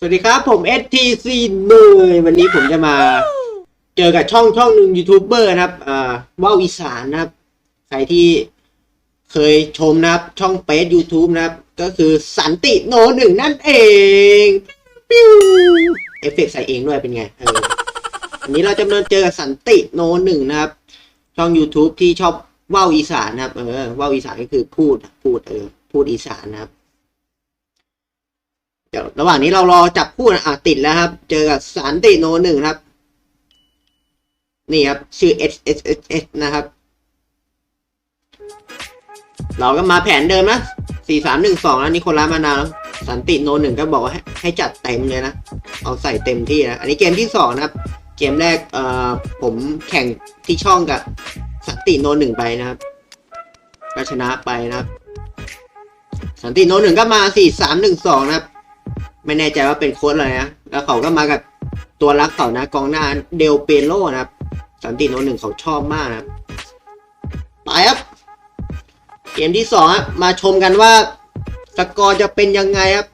สวัสดีครับ ผม STC เนยวันนี้ผมจะมาเจอกับช่องช่องหนึ่งยูทูบเบอร์นะครับ อ่าว่าวอีสานนะครับ ใครที่เคยชมนะครับ ช่องเฟซ YouTube นะครับ ก็คือสันติโนหนึ่งนั่นเองปิ้วเอฟเฟกต์ใส่เองด้วยเป็นไงเอออันนี้เราจะมาเจอกับสันติโนหนึ่งนะครับ ช่อง YouTube ที่ชอบว่าวอีสานนะครับ เออว่าวอีสานก็คือพูดพูดเออพูดอีสานนะครับ เดี๋ยวระหว่างนี้เรารอจับคู่นะอะติดแล้วครับ เจอกับสันติโนหนึ่งครับ นี่ครับ ชื่อ S S S S นะครับ เราก็มาแผนเดิมนะสี่สามหนึ่งสองแล้วนี่คนร้ามานานแล้วสันติโนหนึ่งก็บอกว่าให้ให้จัดเต็มเลยนะ เอาใส่เต็มที่นะ อันนี้เกมที่สองนะครับ เกมแรกเอ่อผมแข่งที่ช่องกับสันติโนหนึ่งไปนะครับก็ชนะไปนะครับ สันติโนหนึ่งก็มาสี่สามหนึ่งสองนะครับ ไม่แน่ใจว่าเป็นโค้ดอะไรนะ แล้วเขาก็มากับตัวรักเขานะ กองหน้าเดลเปโลนะครับ สันติโนหนึ่งเขาชอบมากนะครับ ไปครับ เกมที่สองมาชมกันว่าสกอร์จะเป็นยังไงครับ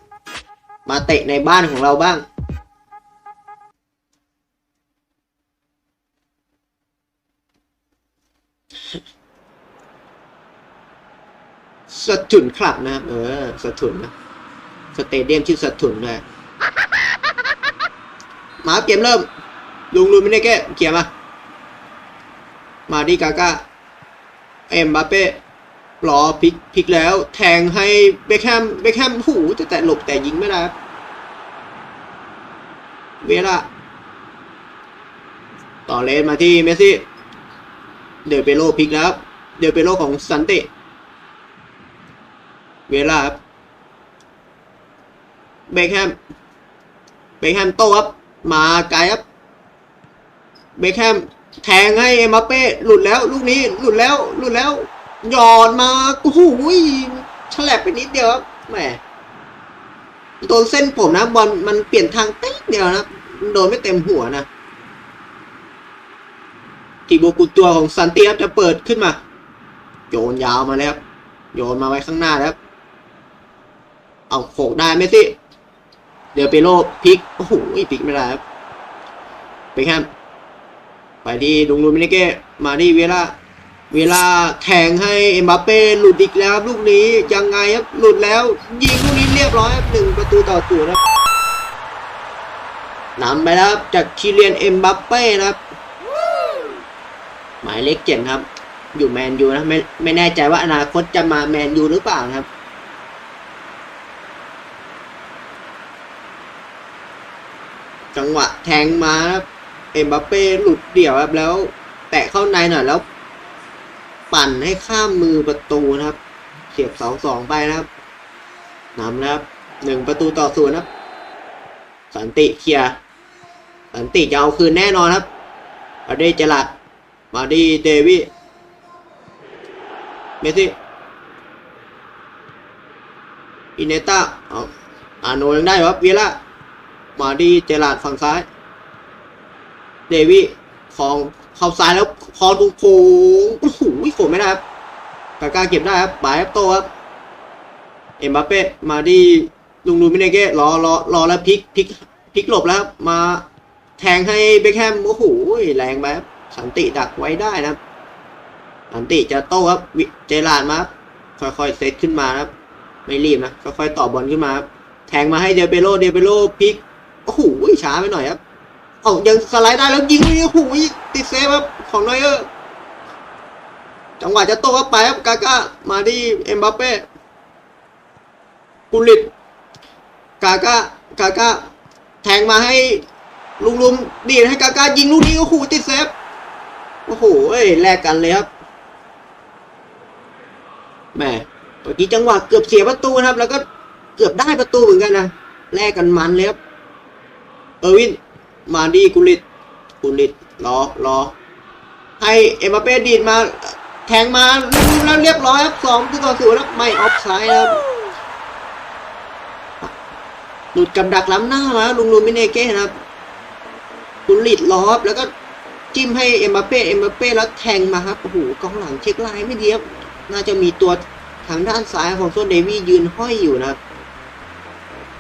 มาเตะในบ้านของเราบ้างสถุนคลับนะครับเออสถุนนะ สเตเดียมชื่อสถุนด้วยมาเกมเริ่ม ลุงลุยไม่ได้แก้เกียร์มามาดิกาก้าเอ็มบาเป้รอพลิกพลิกแล้ว แทงให้เบคแฮมเบคแฮมหูจะแต่หลบแต่ยิงไม่ได้เวลาต่อเลนมาที่เมสซี่ เดลเปโลพลิกแล้ว เดลเปโลของซันเตเวลาครับ เบคแฮม เบคแฮมโตครับ มาไกลครับ เบคแฮมแทงให้เอ็มบัปเป้หลุดแล้ว ลูกนี้หลุดแล้วหลุดแล้วหยอดมาโอ้โหฉลับไปนิดเดียวครับแหมโดนเส้นผมนะบอลมันเปลี่ยนทางเต๊กเดียวนะโดนไม่เต็มหัวนะทีโบกุตัวของซันเตียบจะเปิดขึ้นมา โยนยาวมาแล้วโยนมาไว้ข้างหน้าแล้ว เอาโขกได้ไหมสิ เดี๋ยวเปโลพิก โอ้โหพิกไม่ได้ครับไปแคมไปที่ดุงลูมินิเก้มาที่เวลา เวลาแทงให้เอ็มบัปเป้หลุดอีกแล้วครับลูกนี้ยังไงครับ หลุดแล้ว ยิงลูกนี้เรียบร้อยครับหนึ่งประตูต่อศูนย์ครับนำไปแล้วจากคิเลียนเอ็มบัปเป้นะครับ หมายเลขเจ็ดครับ อยู่แมนยูนะไม่ไม่แน่ใจว่าอนาคตจะมาแมนยูหรือเปล่านะครับ จังหวะแทงมาเอ็มบัปเป้หลุดเดี่ยวครับแล้ว แตะเข้าในหน่อยแล้ว ปั่นให้ข้ามมือประตูนะครับเสียบเสาสองไปนะครับนำแล้วครับหนึ่งประตูต่อศูนย์ครับ สันติเคลียร์สันติจะเอาคืนแน่นอนครับมาดีเจลัดมาดีเดวิเมซี่อินเนต้าเอาอาโนยังได้ครับเวียล่า มาดีเจลาดฝั่งซ้าย เดวิของเข้าซ้ายแล้วคอตรงโค้งโอ้โหโขไม่ได้ครับกาก้าเก็บได้ครับบายครับโตครับเอ็มบัปเป้มาดีลุงลูมิเนเก้รอรอรอแล้วพลิกพลิกพลิกหลบแล้วครับมาแทงให้เบคแฮมโอ้โหแรงไปครับสันติดักไว้ได้นะครับ สันติจะโต้ครับวิเจลาดมาครับค่อยๆเซตขึ้นมาครับ ไม่รีบนะค่อยๆต่อบอลขึ้นมาครับแทงมาให้เดเปโลเดเปโลพลิก โอ้โหช้าไปหน่อยครับเอายังสไลด์ได้แล้วยิงนี่โอ้โหติดเซฟครับของนอยเออร์จังหวะจะโต้เข้าไปครับกาก้ามาที่เอ็มบัปเป้กุลิตกาก้ากาก้าแทงมาให้ลุงลุมดีดให้กาก้ายิงลูกนี้โอ้โหติดเซฟโอ้โหเอ้แลกกันเลยครับแหมเมื่อกี้จังหวะเกือบเสียประตูนะครับ แล้วก็เกือบได้ประตูเหมือนกันนะแลกกันมันเลยครับ เออร์วิน มาดีกุลิต กุลิต รอ รอ ให้เอ็มบัปเป้ดีดมา แทงมาลูกแล้วเรียบร้อยครับสองตัวต่อศูนย์ครับไม่ออฟไซด์ครับ หลุดกับดักล้ำหน้ามาลุงลูมิเนเก้นะครับ กุลิตรอครับแล้วก็จิ้มให้เอ็มบัปเป้เอ็มบัปเป้แล้วแทงมาครับ โอ้โหกองหลังเช็คไลน์ไม่ดีครับ น่าจะมีตัวทางด้านซ้ายของโซนเดวี่ยืนห้อยอยู่นะครับ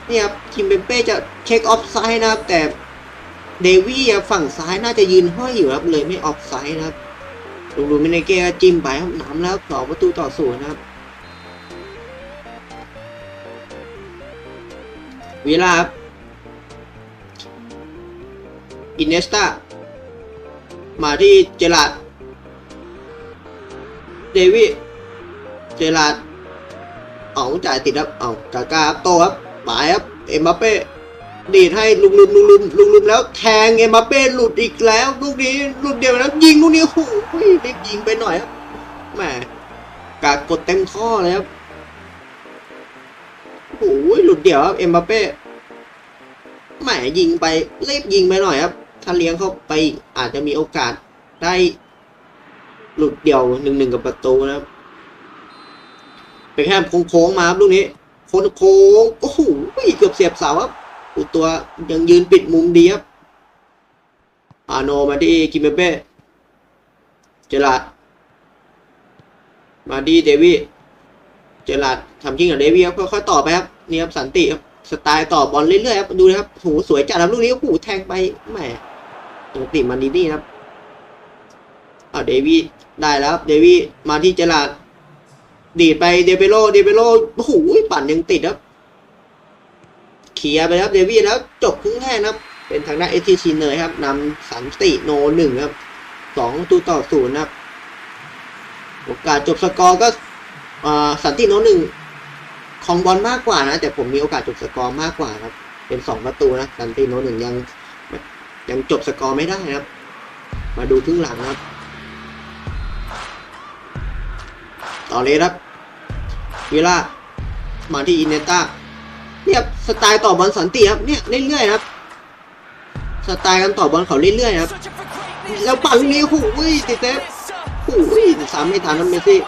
นี่ครับคิมเบเป้จะเช็คออฟไซด์นะครับ แต่เดวี่ฝั่งซ้ายน่าจะยืนห้อยอยู่ครับเลยไม่ออฟไซด์นะครับลูลูมิเนเก้จิ้มไปครับน้ำแล้วสองประตูต่อศูนย์นะครับเวลาครับอินเนสตามาที่เจลาดเดวี่เจลาดเอาจ่ายติดครับเอากากาครับโตครับ หมายครับเอ็มบัปเป้ดีดให้ลุงลุมลุงลุมลุงลุมแล้วแทงเอ็มบัปเป้หลุดอีกแล้วลูกนี้หลูกเดียวแล้วยิงลูกนี้โอ้โหรีบยิงไปหน่อยครับแหมกากดเต็มท่อเลยครับโอ้โหลุดเดี่ยวครับเอ็มบัปเป้แหมยิงไปรีบยิงไปหน่อยครับ ถ้าเลี้ยงเข้าไปอีกอาจจะมีโอกาสได้ หลุดเดี่ยวหนึ่งหนึ่งกับประตูนะครับเป็นแค่โค้งๆมาครับลูกนี้ โค้งโค้งโอ้โหเกือบเสียบเสาครับอุตัวยังยืนปิดมุมดีครับอาโนมาที่กิมเบเป้เจลาดมาที่เดวี่เจลาดทำจริงกับเดวี่ครับค่อยๆต่อไปครับนี่ครับสันติครับสไตล์ต่อบอลเรื่อยๆครับดูนะครับโหสวยจัดครับลูกนี้โอ้โหแทงไปแหมปกติมันดีนี่ครับอ่าเดวี่ได้แล้วครับเดวี่มาที่เจลาด ดีดไปเดเปโลเดเปโลโอ้โหปั่นยังติดครับเคลียร์ไปครับเดวี่แล้วจบครึ่งแรกนะครับ เป็นทางด้านเอทีชีเนยครับนำสันติโนหนึ่งครับสองตูต่อศูนย์ครับโอกาสจบสกอร์ก็สันติโนหนึ่งของบอลมากกว่านะ แต่ผมมีโอกาสจบสกอร์มากกว่าครับ เป็นสองประตูนะสันติโนหนึ่งยังยังจบสกอร์ไม่ได้นะครับ มาดูครึ่งหลังครับ ต่อเลยครับเวลามาที่อินเนต้าเนี่ยสไตล์ต่อบอลสันติครับเนี่ยเรื่อยๆครับ สไตล์การต่อบอลเขาเรื่อยๆครับแล้วปั่นลูกนี้โอ้โหติดเซฟโอ้โหสามไม่ทันนะเมสซี่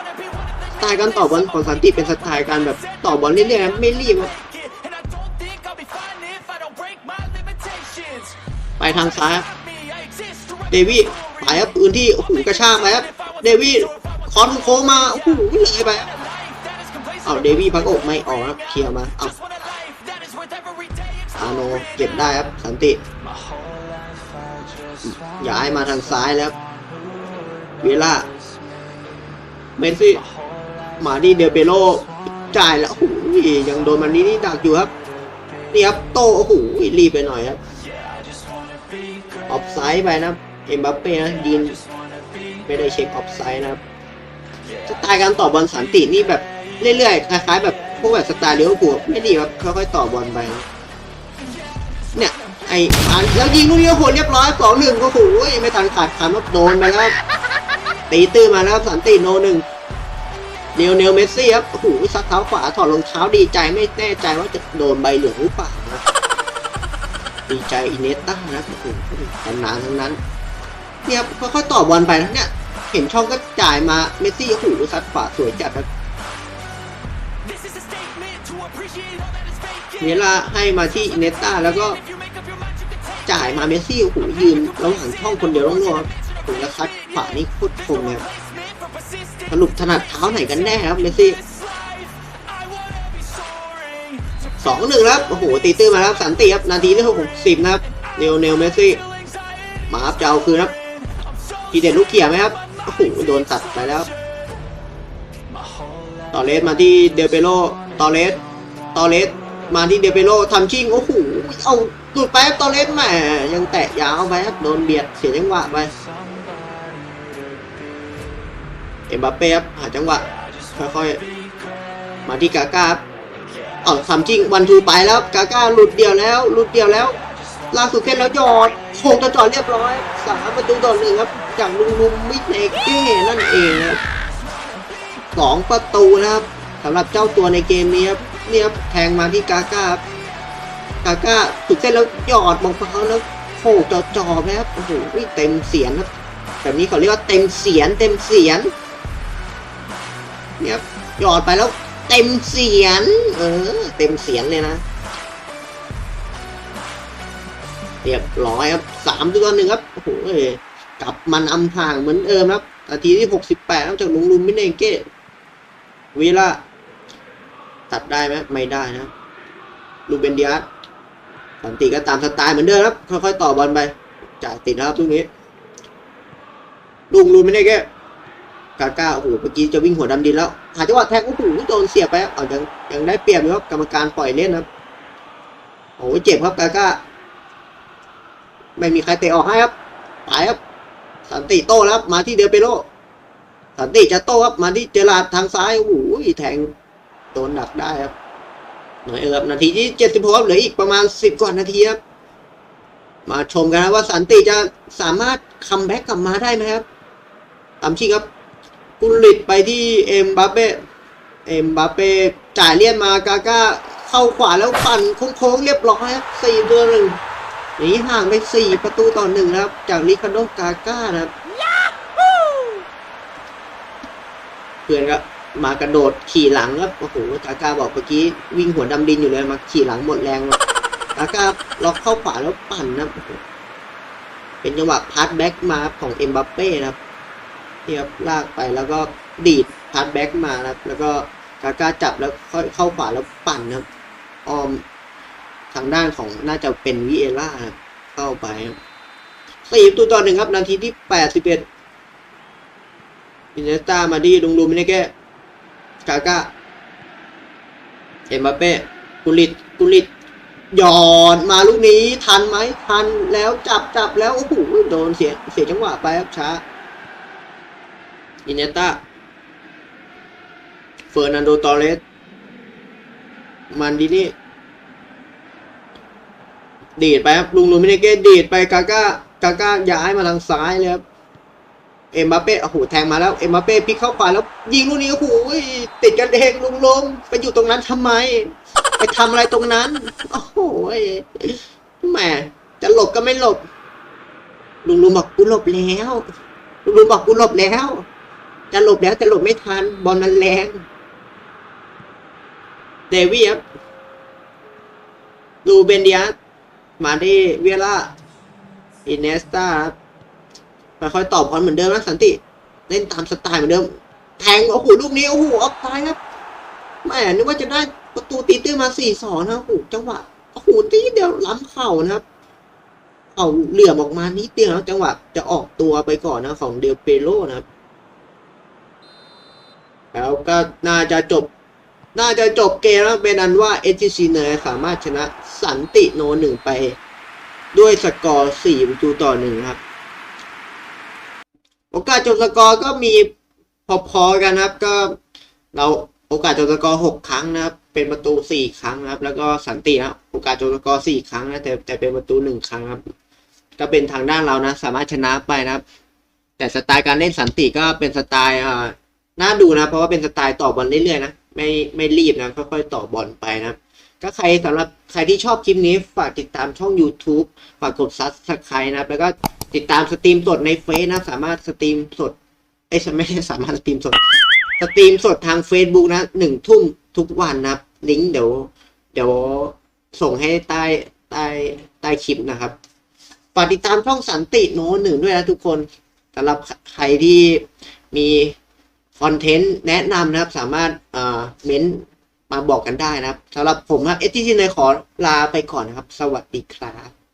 สไตล์การต่อบอลของสันติเป็นสไตล์การแบบต่อบอลเรื่อยๆครับไม่รีบครับไปทางซ้ายเดวี่ไปครับปืนที่โอ้โหกระชากไปครับเดวี่ คอนโค้งมาโอ้โหเลยไปเอาเดวี่พักอกไม่ออกครับเคลียร์มาเอาอาโนเก็บได้ครับสันติย้ายมาทางซ้ายแล้วเวล่าเมสซี่มาดีเดเปโลจ่ายแล้วโอ้โหยังโดนมันนี้นี่ดักอยู่ครับนี่ครับโตโอ้โหรีบไปหน่อยครับออฟไซด์ไปนะเอ็มบัปเป้นะยินไม่ได้เช็คออฟไซด์นะครับ สไตล์การต่อบอลสันตินี่แบบเรื่อยๆคล้ายๆแบบพวกแบบสไตล์เลี้ยวผูไม่ดีครับค่อยๆต่อบอลไป เนี่ยไอ้อันแล้วยิงลูกนี้โอ้โหเรียบร้อยสองหนึ่งก็โอ้โหไม่ทันขาดคำว่าโดนไปแล้วตีตื้อมาแล้วครับสันติโนหนึ่งเนลเนลเมสซี่ครับโอ้โหซัดเท้าขวาถอดรองเท้าดีใจไม่แน่ใจว่าจะโดนใบเหลืองหรือเปล่านะดีใจอินเนสต้านะโอ้โหตำนานทั้งนั้นเนี่ยครับค่อยๆต่อบอลไปนะเนี่ย เห็นช่องก็จ่ายมาเมสซี่โอ้โหซัดขวาสวยจัดครับเวลาให้มาที่อินเนสต้าแล้วก็จ่ายมาเมสซี่โอ้โหยืนระหว่างช่องคนเดียวต้องรอถึงแล้วคัดขวานี่โคตรคมเลยสรุปถนัดเท้าไหนกันแน่ครับเมสซี่สองหนึ่งครับโอ้โหตีตื้อมาแล้วสันติครับนาทีที่หกสิบนะครับเนลเนลเมสซี่มาครับจะเอาคืนครับทีเด็ดลูกเขียไหมครับ โอ้โหโดนตัดไปแล้ว ตอเลสมาที่เดเปโลตอเลสตอเลสมาที่เดเปโลทำชิงโอ้โหเอาหลุดไปครับตอเล่นแหมยังแตะยาวไปครับโดนเบียดเสียจังหวะไปเอ็มบัปเป้ครับหาจังหวะค่อยๆมาที่กาก้าเอาทำจริงวันทูไปแล้วกาก้าหลุดเดียวแล้วหลุดเดียวแล้วล่าสุดแค่แล้วจอดโค้งจะจอดเรียบร้อยสามประตูต่อหนึ่งครับ จากลุงลุมมิเนเก้นั่นเองครับสองประตูนะครับสำหรับเจ้าตัวในเกมนี้ครับเนี่ยครับแทงมาที่กาก้าครับกาก้าถูกเส้นแล้วหยอดมองเท้าแล้วโค้จอจอๆนะครับโอ้โหเต็มเสียนครับแบบนี้เขาเรียกว่าเต็มเสียนเต็มเสียนเนี่ยครับหยอดไปแล้วเต็มเสียน เออ เต็มเสียนเลยนะ เรียบร้อยครับสามตัวหนึ่งครับ โอ้โห กลับมันอำห่างเหมือนเดิมครับนาทีที่หกสิบแปดจากลุงลุมมิเนเก้เวลาตัดได้ไหมไม่ได้นะลูเบนเดียสสันติก็ตามสไตล์เหมือนเดิมครับ ค่อยๆต่อบอลไปจ่ายติดแล้วครับตรงนี้ลุงลุยไม่ได้แค่กาก้าโอ้โหเมื่อกี้จะวิ่งหัวดำดินแล้วหาจังหวะแทงโอ้โหโดนเสียบไปครับเอยังยังได้เปรียบอยู่ครับกรรมการปล่อยเล่นครับโอ้โหเจ็บครับกาก้าไม่มีใครเตะออกให้ครับไปครับ สันติโต้แล้วครับมาที่เดลเปโลสันติจะโต้ครับมาที่เจลาดทางซ้ายโอ้โหแทงโดนดักได้ครับหน่อยเออนาทีที่เจ็ดสิบหกเหลืออีกประมาณสิบกว่านาทีครับมาชมกันนะว่าสันติจะสามารถคัมแบ็กกลับมาได้ไหมครับตามชี้ครับกุลิตไปที่เอ็มบัปเป้เอ็มบัปเป้จ่ายเลียนมากาก้าเข้าขวาแล้วปั่นโค้งๆเรียบร้อยครับสี่ตัวหนึ่ง หนีห่างไปสี่ประตูต่อหนึ่งครับ จากลิคาโดกาก้าครับเพื่อนก็มากระโดดขี่หลังครับโอ้โหกาก้าบอกเมื่อกี้วิ่งหัวดำดินอยู่เลยมาขี่หลังหมดแรงเลยกาก้าล็อกเข้าขวาแล้วปั่นนะเป็นจังหวะพาสแบ็กมาของเอ็มบัปเป้นะครับที่ครับลากไปแล้วก็ดีดพาสแบ็กมาครับแล้วก็กาก้าจับแล้วค่อยเข้าขวาแล้วปั่นนะครับออม ทางด้านของน่าจะเป็นวิเอล่าเข้าไปสี่ประตูต่อหนึ่งครับ นาทีที่แปดสิบเอ็ดอินเนสตามาดีลุงลูมิเนเก้กาก้าเอ็มบัปเป้กุลิตกุลิตหยอดมาลูกนี้ทันไหมทันแล้วจับจับแล้ว โอ้โหโดนเสียเสียจังหวะไปครับช้า อินเนสตาเฟอร์นันโดตอเรสมันดีนี่ ดีดไปครับลุงลูมิเนเก้ดีดไปกาก้ากาก้าย้ายมาทางซ้ายเลยครับเอ็มบัปเป้โอ้โหแทงมาแล้วเอ็มบัปเป้พลิกเข้าขวาแล้ว ยิงลูกนี้โอ้โหติดกันเองลุงลงไปอยู่ตรงนั้นทำไม ไปทำอะไรตรงนั้น โอ้โหแหมจะหลบก็ไม่หลบ ลุงลุงบอกกูหลบแล้ว ลุงลุงบอกกูหลบแล้ว จะหลบแล้วแต่หลบไม่ทันบอลมันแรงเดวี่ครับลูเบนเดียส มาที่เวียร่าอินเนสตาครับค่อยตอบบอลเหมือนเดิมนะสันติ เล่นตามสไตล์เหมือนเดิม แทงโอ้โหลูกนี้โอ้โหออฟไซด์ครับแหม่นึกว่าจะได้ประตูตีตื้นมาสี่สองนะโอ้โหจังหวะโอ้โหตีเดียวล้ำเข่านะครับเข่าเหลื่อมออกมานิดเดียวจังหวะจะออกตัวไปก่อนนะของเดลเปโลนะครับแล้วก็น่าจะจบ น่าจะจบเกมแล้วเป็นอันว่าเอจิซีเนสามารถชนะสันติโนหนึ่งไป ด้วยสกอร์สี่ประตูต่อหนึ่งครับ โอกาสจบสกอร์ก็มีพอๆกันครับ ก็เราโอกาสจบสกอร์หกครั้งนะครับ เป็นประตูสี่ครั้งนะครับ แล้วก็สันตินะโอกาสจบสกอร์สี่ครั้งนะแต่แต่เป็นประตูหนึ่งครั้งครับ ก็เป็นทางด้านเรานะ สามารถชนะไปนะครับ แต่สไตล์การเล่นสันติก็เป็นสไตล์อ่าน่าดูนะ เพราะว่าเป็นสไตล์ต่อบอลเรื่อยๆนะ ไม่ไม่รีบนะค่อยๆต่อบอลไปนะก็ใครสำหรับใครที่ชอบคลิปนี้ฝากติดตามช่อง YouTube ฝากกดซับสไครต์นะครับแล้วก็ติดตามสตรีมสดในเฟซนะสามารถสตรีมสดเอ้ฉันไม่ได้สามารถสตรีมสด สตรีมสดทาง Facebook นะหนึ่งทุ่มทุกวันนะลิงก์เดี๋ยว เดี๋ยวส่งให้ใต้ใต้ใต้คลิปนะครับฝากติดตามช่องสันติโนหนึ่งด้วยนะทุกคนสำหรับใครที่มี คอนเทนต์แนะนำนะครับ สามารถเอ่อเม้นต์มาบอกกันได้นะครับสำหรับผมครับเอทีซีเนยขอลาไปก่อนนะครับ สวัสดีครับ